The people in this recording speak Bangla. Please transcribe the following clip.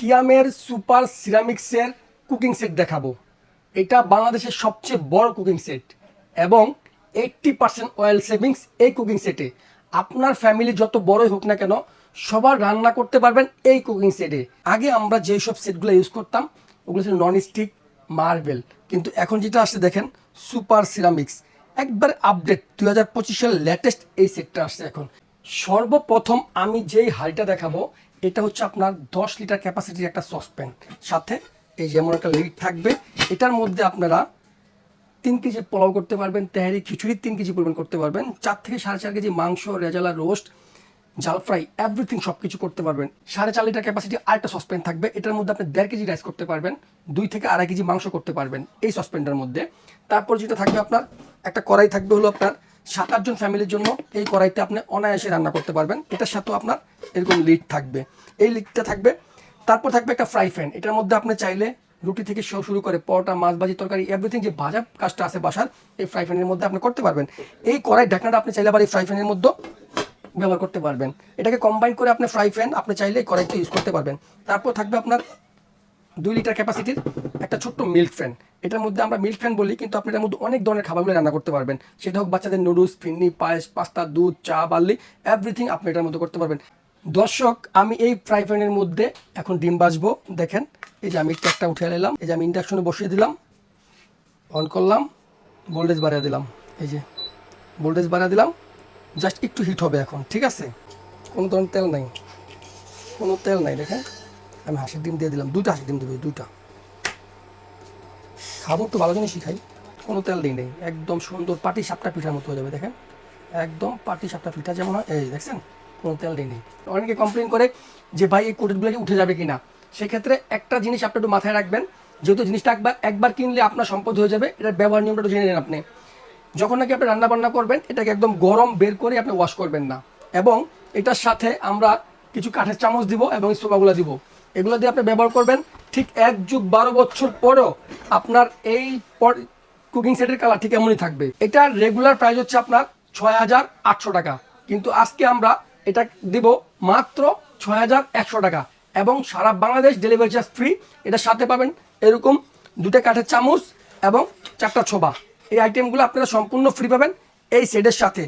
কিয়ামের সুপার সিরামিক্সের কুকিং সেট দেখাবো। এটা বাংলাদেশের সবচেয়ে বড় কুকিং সেট এবং এইট্টি পার্সেন্ট অয়েল সেভিংস এই কুকিং সেটে। আপনার ফ্যামিলি যত বড়ই হোক না কেন, সবার রান্না করতে পারবেন এই কুকিং সেটে। আগে আমরা যেই সব সেটগুলো ইউজ করতাম, ওগুলো ছিল নন স্টিক মার্বেল কিন্তু এখন যেটা আসছে দেখেন সুপার সিরামিক্স একবার আপডেট দুই হাজার পঁচিশ সালের লেটেস্ট এই সেটটা আসছে এখন। সর্বপ্রথম আমি যেই হাঁড়িটা দেখাবো এটা হচ্ছে আপনার দশ লিটার ক্যাপাসিটির একটা সসপ্যান। সাথে এই যেমন একটা লিড থাকবে, এটার মধ্যে আপনারা তিন কেজি পোলাও করতে পারবেন, তেহারি খিচুড়ি তিন কেজি পরিমাণ করতে পারবেন, চার থেকে সাড়ে চার কেজি মাংস, রেজালা, রোস্ট জাল ফ্রাই এভরিথিং সব কিছু করতে পারবেন। সাড়ে চার লিটার ক্যাপাসিটি আরেকটা সসপ্যান থাকবে, এটার মধ্যে আপনি দেড় কেজি রাইস করতে পারবেন, দুই থেকে আড়াই কেজি মাংস করতে পারবেন এই সসপ্যানটার মধ্যে। তারপর যেটা থাকবে আপনার, একটা কড়াই থাকবে হলো আপনার সাত আটজন ফ্যামিলির জন্য এই কড়াইতে আপনি অনায়াসে রান্না করতে পারবেন। এটার সাথেও আপনার এরকম লিড থাকবে। এই লিডটা থাকবে। তারপর থাকবে একটা ফ্রাই প্যান এটার মধ্যে আপনি চাইলে রুটি থেকে শো শুরু করে পরোটা, মাছ ভাজি, তরকারি এভরিথিং যে ভাজা কাজটা আছে বাসার, এই ফ্রাই প্যানের মধ্যে আপনি করতে পারবেন। এই কড়াই ঢাকনাটা আপনি চাইলে আবার এই ফ্রাই প্যানের মধ্যে ব্যবহার করতে পারবেন। এটাকে কম্বাইন করে আপনি ফ্রাই প্যান আপনি চাইলে এই কড়াইতে ইউজ করতে পারবেন। তারপর থাকবে আপনার দুই লিটার ক্যাপাসিটির একটা ছোট্ট মিল্ক ফ্যান এটার মধ্যে আমরা মিল্ক ফ্যান বলি, কিন্তু আপনি এটার মধ্যে অনেক ধরনের খাবারগুলো রান্না করতে পারবেন। সেটা হোক বাচ্চাদের নুডলস ফিন্নি পায়েস, পাস্তা, দুধ, চা, বার্লি এভরিথিং আপনি এটার মধ্যে করতে পারবেন। দর্শক, আমি এই ফ্রাই প্যানের মধ্যে এখন ডিম বাজবো দেখেন, এই যে আমি একটা উঠে নিলাম, এই যে আমি ইন্ডাকশনে বসিয়ে দিলাম অন করলাম ভোল্টেজ বাড়িয়ে দিলাম, এই যে ভোল্টেজ বাড়িয়ে দিলাম জাস্ট একটু হিট হবে এখন, ঠিক আছে? কোনো ধরনের তেল নাই, কোনো তেল নাই, দেখেন, আমি হাঁসের ডিম দিয়ে দিলাম, দুইটা হাঁসের ডিম দেবে দুইটা। খাব, একটু ভালো জিনিসই খাই। কোনো তেল দিই নেই। একদম সুন্দর পাটি সাপটা পিঠার মতো হয়ে যাবে, দেখেন। একদম পাটি সাপটা পিঠা যেমন হয়, এই দেখছেন? কোনো তেল দিই নেই। অনেকে কমপ্লেন করে যে, ভাই, এই কোটেটগুলো কি উঠে যাবে কি না সেক্ষেত্রে একটা জিনিস আপনি একটু মাথায় রাখবেন, যেহেতু জিনিসটা একবার একবার কিনলে আপনার সম্পদ হয়ে যাবে, এটার ব্যবহার নিয়মটা একটু জেনে নেন আপনি। যখন নাকি আপনি রান্না বান্না করবেন, এটাকে একদম গরম বের করে আপনি ওয়াশ করবেন না। এবং এটার সাথে আমরা কিছু কাঠের চামচ দিব এবং সোফাগুলো দিব। এগুলো দিয়ে আপনি ব্যবহার করবেন ঠিক এক যুগ বারো বছর পরেও আপনার এই কুকিং সেটের কালার ঠিক এমনই থাকবে। এটার রেগুলার প্রাইস হচ্ছে আপনার ছয় হাজার আটশো টাকা। কিন্তু আজকে আমরা এটা দিব মাত্র ছয় হাজার একশো টাকা। এবং সারা বাংলাদেশ ডেলিভারি চার্জ ফ্রি এটার সাথে পাবেন এরকম দুটো কাঠের চামচ এবং চারটা ছোবা। এই আইটেমগুলো আপনারা সম্পূর্ণ ফ্রি পাবেন এই সেটের সাথে।